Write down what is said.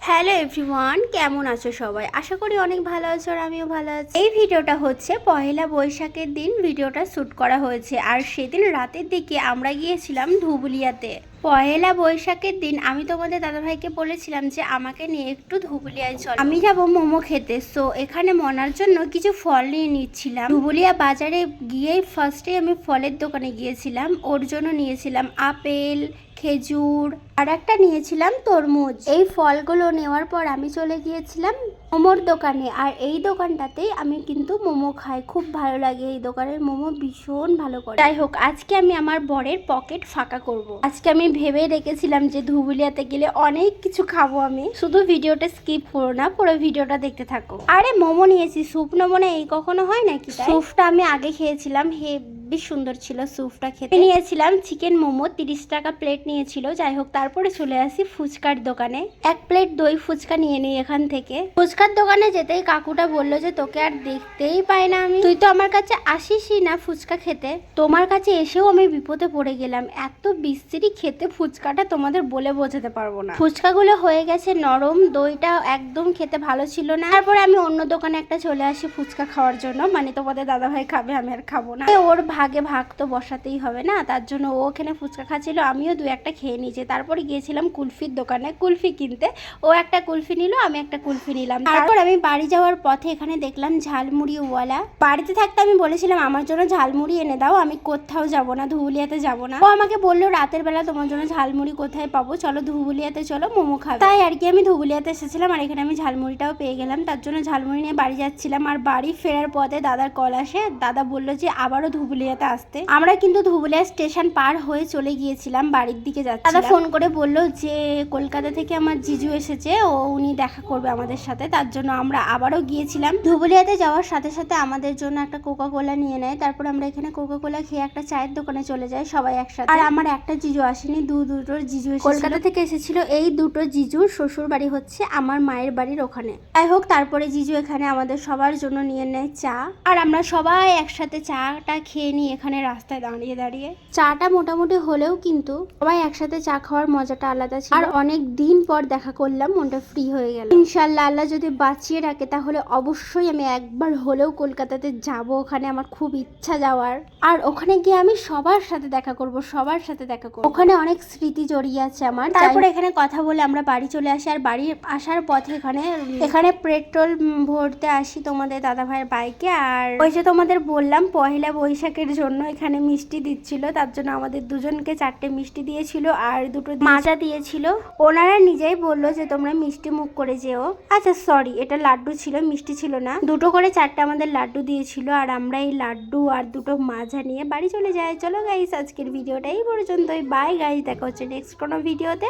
Hello everyone, কেমন আছো সবাই? আশা করি অনেক ভালো আছো আর আমিও ভালো আছি। এই ভিডিওটা হচ্ছে পহেলা বৈশাখের দিন ভিডিওটা শ্যুট করা হয়েছে আর সেদিন রাতের দিকে আমরা গিয়েছিলাম ধুবুলিয়াতে। পহেলা বৈশাখের দিন আমি তোমাদের দাদাভাইকে বলেছিলাম যে আমাকে নিয়ে একটু ধুবুলিয়ায় চল। আমি যাব মোমো খেতে সো এখানে মনার জন্য কিছু ফল নিয়ে নিচ্ছিলাম। ধুবুলিয়া বাজারে গিয়েই ফার্স্টে আমি ফলের দোকানে গিয়েছিলাম। ওর জন্য নিয়েছিলাম আপেল খেজুর আর একটা নিয়েছিলাম তরমুজ। এই ফলগুলো নেওয়ার পর আমি চলে গিয়েছিলাম মোমোর দোকানে। আর এই দোকানটাতেই আমি কিন্তু মোমো খাই। খুব ভালো লাগে এই দোকানের মোমো, ভীষণ ভালো করে। যাই হোক, আজকে আমি আমার বরের পকেট ফাঁকা করব। আজকে আমি ভেবে রেখেছিলাম যে ধুবুলিয়াতে গেলে অনেক কিছু খাব আমি। শুধু ভিডিওটা স্কিপ করো না, পুরো ভিডিওটা দেখতে থাকো। আরে, মোমো নিয়েছি। স্যুপ নেব না, এই কখনো হয় নাকি স্যুপটা আমি আগে খেয়েছিলাম, হে বেশ সুন্দর ছিল স্যুপটা খেতে। নিয়েছিলাম চিকেন মোমো, তিরিশ টাকা প্লেট নিয়েছিল। যাই হোক, তারপরে চলে আসি ফুচকার দোকানে। এক প্লেট দই ফুচকা নিয়ে নিই এখান থেকে। ফুচকার দোকানে যেতেই কাকুটা বলল যে, তোকে আর দেখতেই পাই না আমি। তুই তো আমার কাছে আসিসই না ফুচকা খেতে। তোমার কাছে এসেও আমি বিপদে পড়ে গেলাম। এত বিশ্রী খেতে ফুচকাটা তোমাদের বলে বোঝাতে পারব না। ফুচকাগুলো হয়ে গেছে নরম। দইটা একদম খেতে ভালো ছিল না। তারপরে আমি অন্য দোকানে একটা চলে আসি ফুচকা খাওয়ার জন্য। মানে তোমাদের দাদাভাই খাবে, আমি আর খাব না। ওর ভাগে ভাগ তো বসাতেই হবে না তার জন্য ও ওখানে ফুচকা খাচ্ছিল আমিও দু একটা খেয়ে নিয়েছি। তারপরে গিয়েছিলাম কুলফির দোকানে কুলফি কিনতে। ও একটা কুলফি নিল আমি একটা কুলফি নিলাম। তারপর আমি বাড়ি যাওয়ার পথে এখানে দেখলাম ঝালমুড়িওয়ালা। বাড়িতে থাকতে আমি বলেছিলাম আমার জন্য ঝালমুড়ি এনে দাও আমি কোথাও যাব না ধুবুলিয়াতে যাব না। ও আমাকে বলল রাতের বেলা তোমার জন্য ঝালমুড়ি কোথায় পাবো? চলো ধুবুলিয়াতে চলো মোমো খাবে। তাই আর কি আমি ধুবুলিয়াতে এসেছিলাম আর এখানে আমি ঝালমুড়িটাও পেয়ে গেলাম। তার জন্য ঝালমুড়ি নিয়ে বাড়ি যাচ্ছিলাম আর বাড়ি ফেরার পথে দাদার কল আসে। দাদা বলল যে আবারও ধুবুলিয়াতে আসতে। আমরা কিন্তু ধুবুলিয়া স্টেশন পার হয়ে চলে গিয়েছিলাম বাড়ির দিকে যাচ্ছি দাদা ফোন করে বলল যে কলকাতা থেকে আমার জিজু এসেছে ও উনি দেখা করবে আমাদের সাথে তার জন্য আমরা আবারও গিয়েছিলাম। ধুবুলিয়াতে যাওয়ার সাথে সাথে আমাদের জন্য একটা কোকা কোলা নিয়ে নেয় তারপর আমরা এখানে কোকা কোলা খেয়ে একটা চায়ের দোকানে চলে যাই সবাই একসাথে। আর আমার একটা জিজু আসেনি দু দুটো জিজু কলকাতা থেকে এসেছিল এই দুটো জিজুর শ্বশুর বাড়ি হচ্ছে আমার মায়ের বাড়ির ওখানে। যাই হোক তারপরে জিজু এখানে আমাদের সবার জন্য নিয়ে নেয় চা। আর আমরা সবাই একসাথে চাটা খেয়ে নিই এখানে রাস্তায় দাঁড়িয়ে দাঁড়িয়ে? চাটা মোটামুটি হলেও কিন্তু সবাই একসাথে চা খাওয়ার মজাটা আলাদা ছিল। আর অনেক দিন পর দেখা করলাম মনটা ফ্রি হয়ে গেল। ইনশাল্লাহ আল্লাহ যদি বাঁচিয়ে রাখে তাহলে অবশ্যই আমি একবার হলেও কলকাতাতে যাব। ওখানে আমার খুব ইচ্ছা যাওয়ার। আর ওখানে গিয়ে আমি সবার সাথে দেখা করব সবার সাথে দেখা করব। ওখানে অনেক স্মৃতি জড়িয়ে আছে আমার তারপরে এখানে কথা বলে আমরা বাড়ি চলে আসি। আর বাড়ি আসার পথে এখানে এখানে পেট্রোল ভরতে আসি তোমাদের দাদা ভাইয়ের বাইকে আর ওই যে তোমাদের বললাম পহেলা বৈশাখের জন্য এখানে মিষ্টি দিচ্ছিল তার জন্য আমাদের দুজনকে চারটে মিষ্টি দিয়েছিল আর দুটো মাজা দিয়েছিল। ওনারা নিজেই বলল যে তোমরা মিষ্টি মুখ করে যেও। আচ্ছা সরি এটা লাড্ডু ছিল মিষ্টি ছিল না। দুটো করে চারটে আমাদের লাড্ডু দিয়েছিল আর আমরা এই লাড্ডু আর দুটো মাজা নিয়ে বাড়ি চলে যাই। চলো গাইস আজকের ভিডিওটা এই পর্যন্তই। বাই গাইস দেখা হচ্ছে নেক্সট কোনো ভিডিওতে